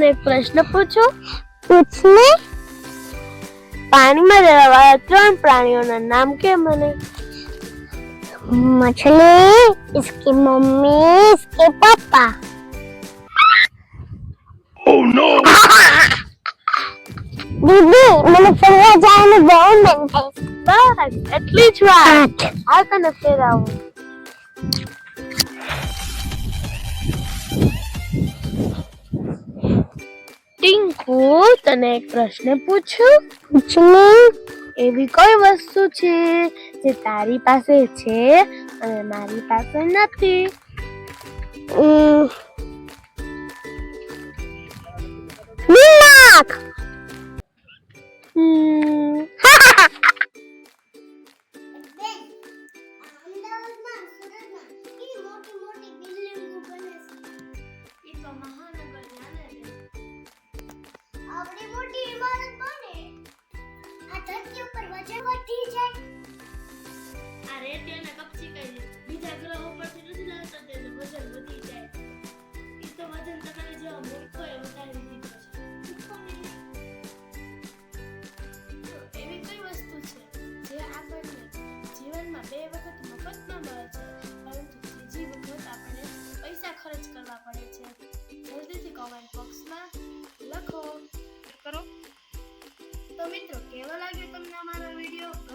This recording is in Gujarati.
તને એક પ્રશ્ન પૂછું પૂછને પાણીમાં રહેવા વાળા ત્રણ પ્રાણીઓના નામ કે મને मछली इसकी मम्मी इसके पापा દીદી મને ફરવા જવાનું બહુ મન થાય બસ એટલી જ વાત આ તને ફેરાવું ટિંકુ તને એક પ્રશ્ન પૂછું? પૂછને એવી કોઈ વસ્તુ છે જે તારી પાસે છે અને મારી પાસે નથી? ઉમ, અમદાવાદમાં સુરતમાં મોટી મોટી બિલ્ડિંગો બને છે એ તો મહાનગર વધી જાય આ રેતી કપચી બીજા ગ્રહો પરથી નથી લાવતા તેને વજન વધી જાય. તો વજન તમારે જેવા મૂર્ખો એ વધારી દીધો છે. એવી કઈ વસ્તુ છે જે આપણને જીવનમાં બે વખત મફતમાં મળે છે પરંતુ વખત આપણે પૈસા ખર્ચ કરવા પડે છે. જલ્દીથી કોમેન્ટ બોક્સમાં લખો. કરો તો મિત્રો કેવો લાગ્યો તમને અમારો વીડિયો?